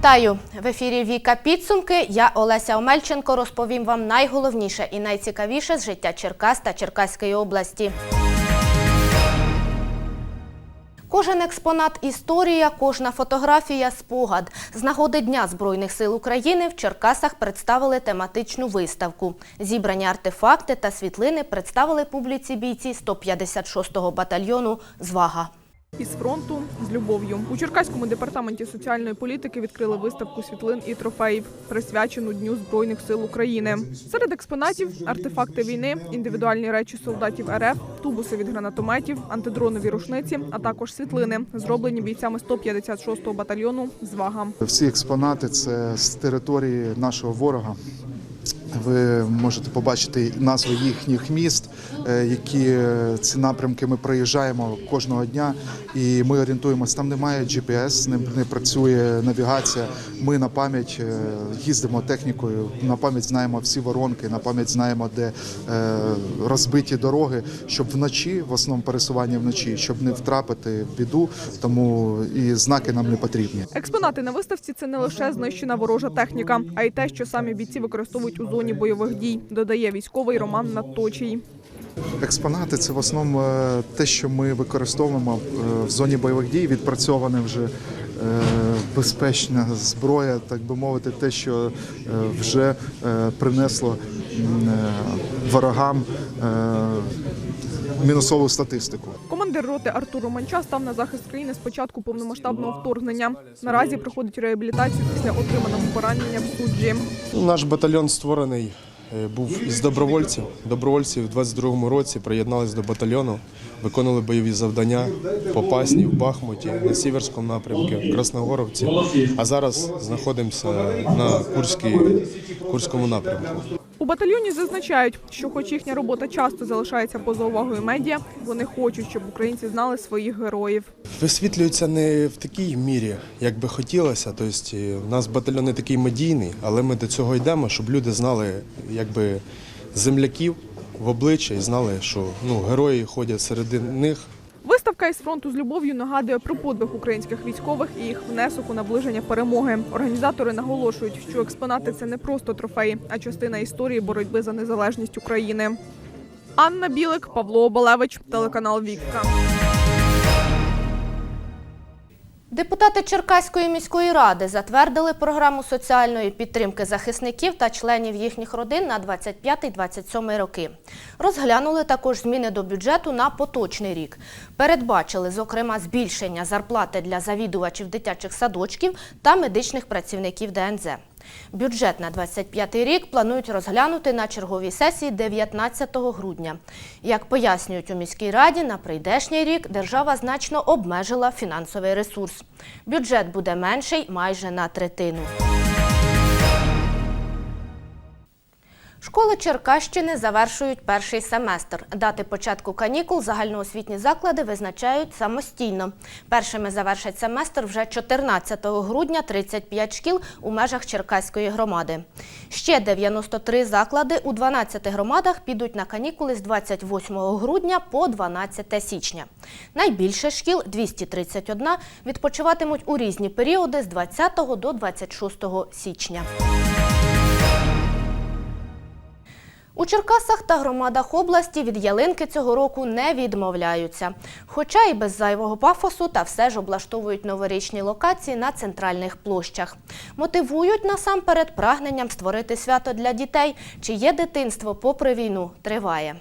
Вітаю в ефірі Віка Підсумки. Я Олеся Омельченко розповім вам найголовніше і найцікавіше з життя Черкас та Черкаської області. Кожен експонат історія, кожна фотографія спогад. З нагоди Дня Збройних сил України в Черкасах представили тематичну виставку. Зібрані артефакти та світлини представили публіці бійці 156-го батальйону «Звага». Із фронту з любов'ю у Черкаському департаменті соціальної політики відкрили виставку світлин і трофеїв, присвячену Дню Збройних сил України. Серед експонатів артефакти війни, індивідуальні речі солдатів РФ, тубуси від гранатометів, антидронові рушниці, а також світлини, зроблені бійцями 156-го батальйону «Звага». Всі експонати це з території нашого ворога. Ви можете побачити назви їхніх міст, які е, ці напрямки ми проїжджаємо кожного дня, і ми орієнтуємося. Там немає GPS, не, не працює навігація. Ми на пам'ять е, їздимо технікою, на пам'ять знаємо всі воронки, на пам'ять знаємо, де е, розбиті дороги, щоб вночі, в основному пересування вночі, щоб не втрапити в біду, тому і знаки нам не потрібні. Експонати на виставці це не лише знищена ворожа техніка, а й те, що самі бійці використовують у зоні бойових дій, додає військовий Роман Надточий. Експонати це в основному е, те, що ми використовуємо е, в зоні бойових дій, відпрацьоване вже е, безпечна зброя, так би мовити, те, що вже принесло ворогам мінусову статистику. Командир роти Артур Романча став на захист країни з початку повномасштабного вторгнення. Наразі проходить реабілітацію після отриманого поранення в суджі. Наш батальйон створений був із добровольців. Добровольці в 22-му році приєдналися до батальйону, виконували бойові завдання по Пасні, в Бахмуті, на Сіверському напрямку, в Красногоровці. А зараз знаходимося на Курській, Курському напрямку. Батальйоні зазначають, що, хоч їхня робота часто залишається поза увагою медіа, вони хочуть, щоб українці знали своїх героїв. Висвітлюється не в такій мірі, як би хотілося. Тобто, е, у нас батальйон не такий медійний, але ми до цього йдемо, щоб люди знали якби, земляків в обличчя і знали, що ну, герої ходять серед них. Виставка із фронту з любов'ю нагадує про подвиг українських військових і їх внесок у наближення перемоги. Організатори наголошують, що експонати це не просто трофеї, а частина історії боротьби за незалежність України. Анна Білик, Павло Обалевич, телеканал Вікка. Депутати Черкаської міської ради затвердили програму соціальної підтримки захисників та членів їхніх родин на 25-27 роки. Розглянули також зміни до бюджету на поточний рік. Передбачили, зокрема, збільшення зарплати для завідувачів дитячих садочків та медичних працівників ДНЗ. Бюджет на 25 рік планують розглянути на черговій сесії 19 грудня. Як пояснюють у міській раді, на прийдешній рік держава значно обмежила фінансовий ресурс. Бюджет буде менший майже на третину. Школи Черкащини завершують перший семестр. Дати початку канікул загальноосвітні заклади визначають самостійно. Першими завершать семестр вже 14 грудня 35 шкіл у межах Черкаської громади. Ще 93 заклади у 12 громадах підуть на канікули з 28 грудня по 12 січня. Найбільше шкіл 231 відпочиватимуть у різні періоди з 20 до 26 січня. У Черкасах та громадах області від ялинки цього року не відмовляються. Хоча і без зайвого пафосу та все ж облаштовують новорічні локації на центральних площах. Мотивують насамперед прагненням створити свято для дітей, чиє дитинство попри війну триває.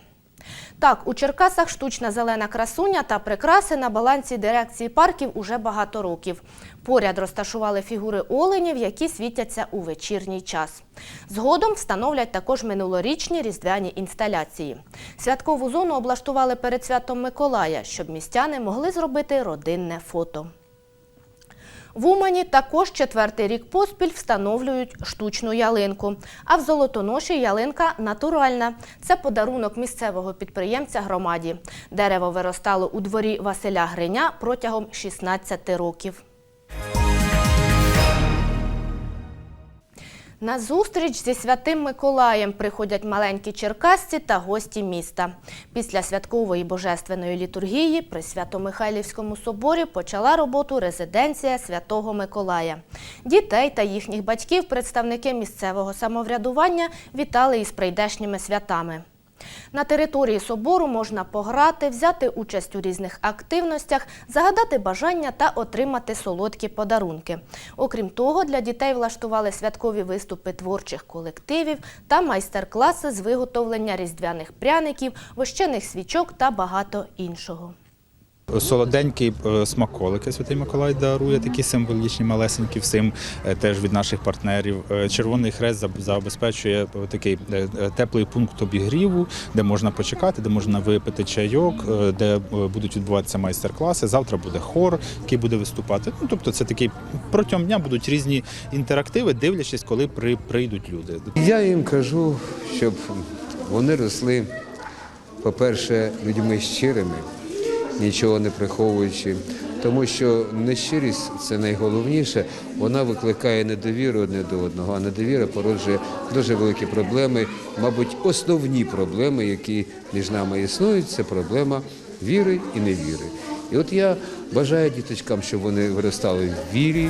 Так, у Черкасах штучна зелена красуня та прикраси на балансі дирекції парків уже багато років. Поряд розташували фігури оленів, які світяться у вечірній час. Згодом встановлять також минулорічні різдвяні інсталяції. Святкову зону облаштували перед святом Миколая, щоб містяни могли зробити родинне фото. В Умані також четвертий рік поспіль встановлюють штучну ялинку. А в Золотоноші ялинка натуральна. Це подарунок місцевого підприємця громаді. Дерево виростало у дворі Василя Гриня протягом 16 років. На зустріч зі святим Миколаєм приходять маленькі черкасці та гості міста. Після святкової божественної літургії при Свято-Михайлівському соборі почала роботу резиденція Святого Миколая. Дітей та їхніх батьків представники місцевого самоврядування вітали із прийдешніми святами. На території собору можна пограти, взяти участь у різних активностях, загадати бажання та отримати солодкі подарунки. Окрім того, для дітей влаштували святкові виступи творчих колективів та майстер-класи з виготовлення різдвяних пряників, вощених свічок та багато іншого. Солоденькі е, смаколики Святий Миколай дарує такі символічні, малесенькі всім е, теж від наших партнерів. Е, Червоний Хрест забезпечує такий теплий пункт обігріву, де можна почекати, де можна випити чайок, де будуть відбуватися майстер-класи. Завтра буде хор, який буде виступати. Ну тобто, це такий протягом дня будуть різні інтерактиви, дивлячись, коли при, прийдуть люди. Я їм кажу, щоб вони росли, по-перше, людьми щирими, нічого не приховуючи. Тому що нещирість це найголовніше. Вона викликає недовіру одне до одного, а недовіра породжує дуже великі проблеми. Мабуть, основні проблеми, які між нами існують, це проблема віри і невіри. І от я бажаю діточкам, щоб вони виростали в вірі.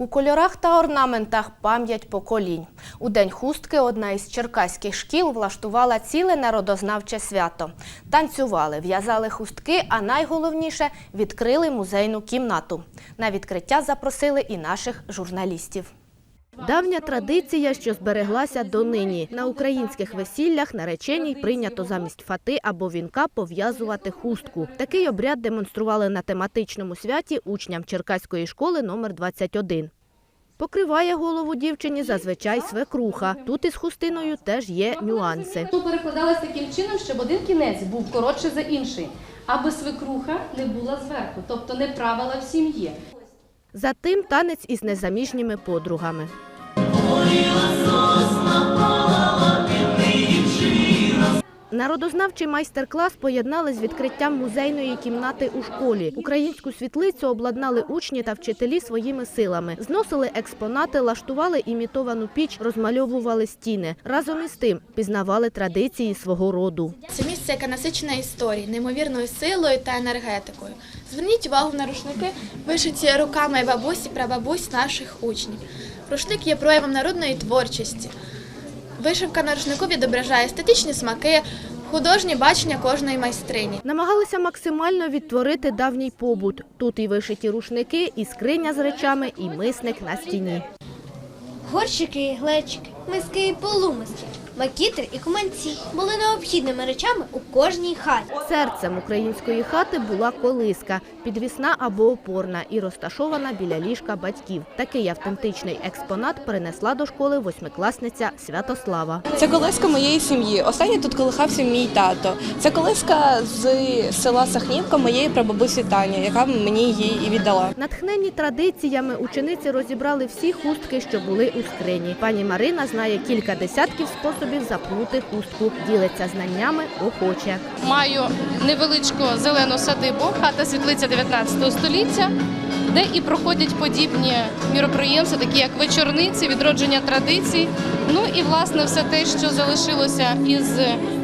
У кольорах та орнаментах пам'ять поколінь. У день хустки одна із черкаських шкіл влаштувала ціле народознавче свято. Танцювали, в'язали хустки, а найголовніше відкрили музейну кімнату. На відкриття запросили і наших журналістів. Давня традиція, що збереглася донині. На українських весіллях нареченій прийнято замість фати або вінка пов'язувати хустку. Такий обряд демонстрували на тематичному святі учням Черкаської школи номер 21. Покриває голову дівчині зазвичай свекруха. Тут із хустиною теж є нюанси. Ну, перекладалось таким чином, щоб один кінець був коротше за інший, аби свекруха не була зверху, тобто не правила в сім'ї. Затим танець із незаміжніми подругами. Народознавчий майстер-клас поєднали з відкриттям музейної кімнати у школі. Українську світлицю обладнали учні та вчителі своїми силами. Зносили експонати, лаштували імітовану піч, розмальовували стіни. Разом із тим пізнавали традиції свого роду. Це місце, яке насичене історією, неймовірною силою та енергетикою. Зверніть увагу на рушники, вишиті руками бабусі прабабусь наших учнів. Рушник є проявом народної творчості. Вишивка на рушнику відображає естетичні смаки, художнє бачення кожної майстрині. Намагалися максимально відтворити давній побут. Тут і вишиті рушники, і скриня з речами, і мисник на стіні. Горщики і глечики, миски і полумиски, макітри і куманці були необхідними речами у кожній хаті. Серцем української хати була колиска, підвісна або опорна і розташована біля ліжка батьків. Такий автентичний експонат принесла до школи восьмикласниця Святослава. Це колиска моєї сім'ї. Останній тут колихався мій тато. Це колиска з села Сахнівка моєї прабабусі Тані, яка мені її і віддала. Натхнені традиціями учениці розібрали всі хустки, що були у скрині. Пані Марина знає кілька десятків способів запнути хустку. Ділиться знаннями охоче. Маю невеличку зелену садибу, хата світлиця 19 століття, де і проходять подібні міроприємства, такі як вечорниці, відродження традицій. Ну і власне все те, що залишилося із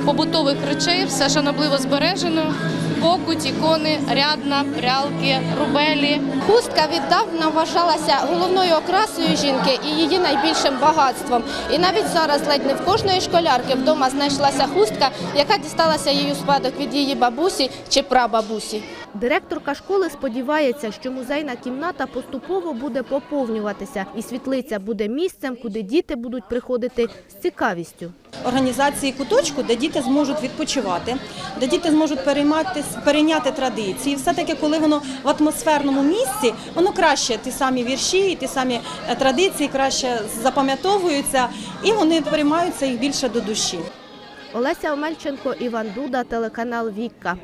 побутових речей, все шанобливо збережено. Покуть, ікони, рядна, прялки, рубелі. Хустка віддавна вважалася головною окрасою жінки і її найбільшим багатством. І навіть зараз ледь не в кожної школярки вдома знайшлася хустка, яка дісталася її спадок від її бабусі чи прабабусі. Директорка школи сподівається, що музейна кімната поступово буде поповнюватися, і світлиця буде місцем, куди діти будуть приходити з цікавістю. організації куточку, де діти зможуть відпочивати, де діти зможуть переймати, перейняти традиції. Все-таки, коли воно в атмосферному місці, воно краще ті самі вірші, ті самі е, традиції краще запам'ятовуються, і вони переймаються їх більше до душі. Олеся Омельченко, Іван Дуда, телеканал Вікка.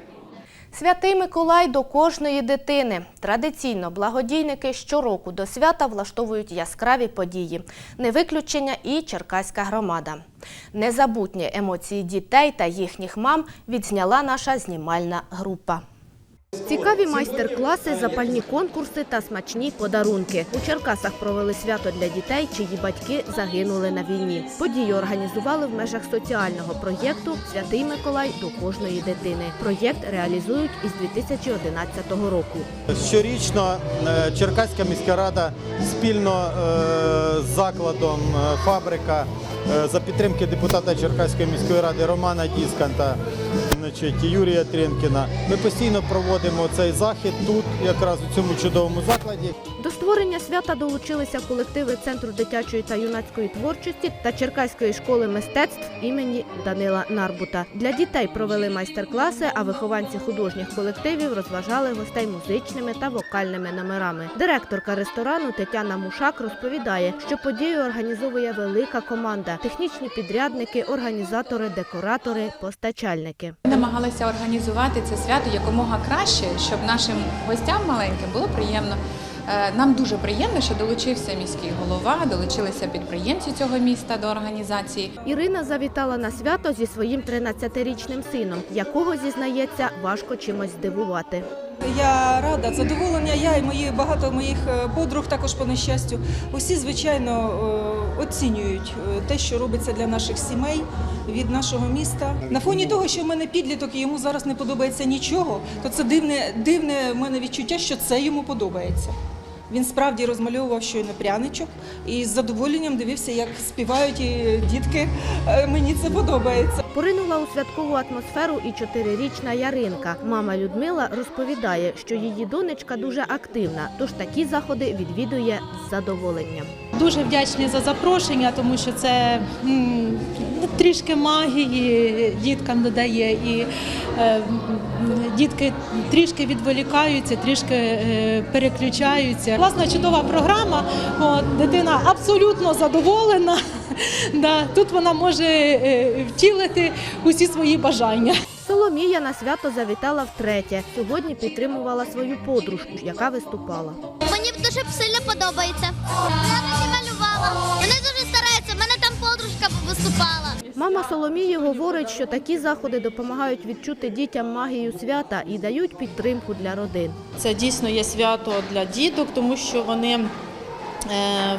Святий Миколай до кожної дитини. Традиційно благодійники щороку до свята влаштовують яскраві події. Не виключення і Черкаська громада. Незабутні емоції дітей та їхніх мам відзняла наша знімальна група. Цікаві майстер-класи, запальні конкурси та смачні подарунки. У Черкасах провели свято для дітей, чиї батьки загинули на війні. Подію організували в межах соціального проєкту Святий Миколай до кожної дитини. Проєкт реалізують із 2011 року. Щорічно е, Черкаська міська рада спільно е, з закладом е, фабрика за підтримки депутата Черкаської міської ради Романа Дісканта, значить, Юрія Тренкіна. Ми постійно проводимо цей захід тут, якраз у цьому чудовому закладі. До створення свята долучилися колективи Центру дитячої та юнацької творчості та Черкаської школи мистецтв імені Данила Нарбута. Для дітей провели майстер-класи, а вихованці художніх колективів розважали гостей музичними та вокальними номерами. Директорка ресторану Тетяна Мушак розповідає, що подію організовує велика команда: технічні підрядники, організатори, декоратори, постачальники. Намагалися організувати це свято якомога краще, щоб нашим гостям маленьким було приємно. Е, Нам дуже приємно, що долучився міський голова, долучилися підприємці цього міста до організації. Ірина завітала на свято зі своїм 13-річним сином, якого зізнається важко чимось здивувати. Я рада, задоволення. Я і мої багато моїх е, подруг також по нещастю. Усі звичайно е, оцінюють е, те, що робиться для наших сімей від нашого міста. На фоні того, що в мене підліток і йому зараз не подобається нічого, то це дивне, дивне в мене відчуття, що це йому подобається. Він справді розмальовував щойно пряничок і з задоволенням дивився, як співають і дітки. Е, Мені це подобається. Поринула у святкову атмосферу і чотирирічна Яринка. Мама Людмила розповідає, що її донечка дуже активна, тож такі заходи відвідує з задоволенням. Дуже вдячні за запрошення, тому що це трішки магії діткам додає, і е, дітки трішки відволікаються, трішки е, переключаються. Власна чудова програма. Дитина абсолютно задоволена. Тут вона може е, втілити усі свої бажання. Соломія на свято завітала втретє. Сьогодні підтримувала свою подружку, яка виступала. Мені дуже сильно подобається. Я тоді малювала. Вони дуже подружка виступала. Мама Соломії говорить, що такі заходи допомагають відчути дітям магію свята і дають підтримку для родин. Це дійсно є свято для діток, тому що вони е,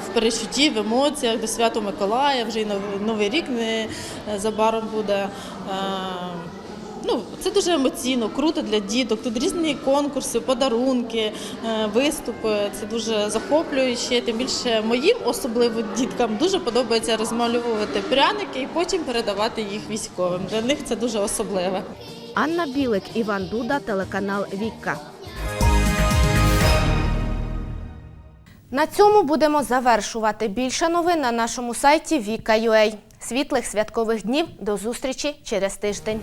в перечутті, в емоціях до Свято Миколая, вже й Нов- Новий рік не забаром буде. Ну, це дуже емоційно, круто для діток. Тут різні конкурси, подарунки, е, виступи. Це дуже захоплююче. Тим більше моїм, особливо діткам, дуже подобається розмальовувати пряники і потім передавати їх військовим. Для них це дуже особливе. Анна Білик, Іван Дуда, телеканал Вікка. На цьому будемо завершувати. Більше новин на нашому сайті Віка.ua. Світлих святкових днів. До зустрічі через тиждень.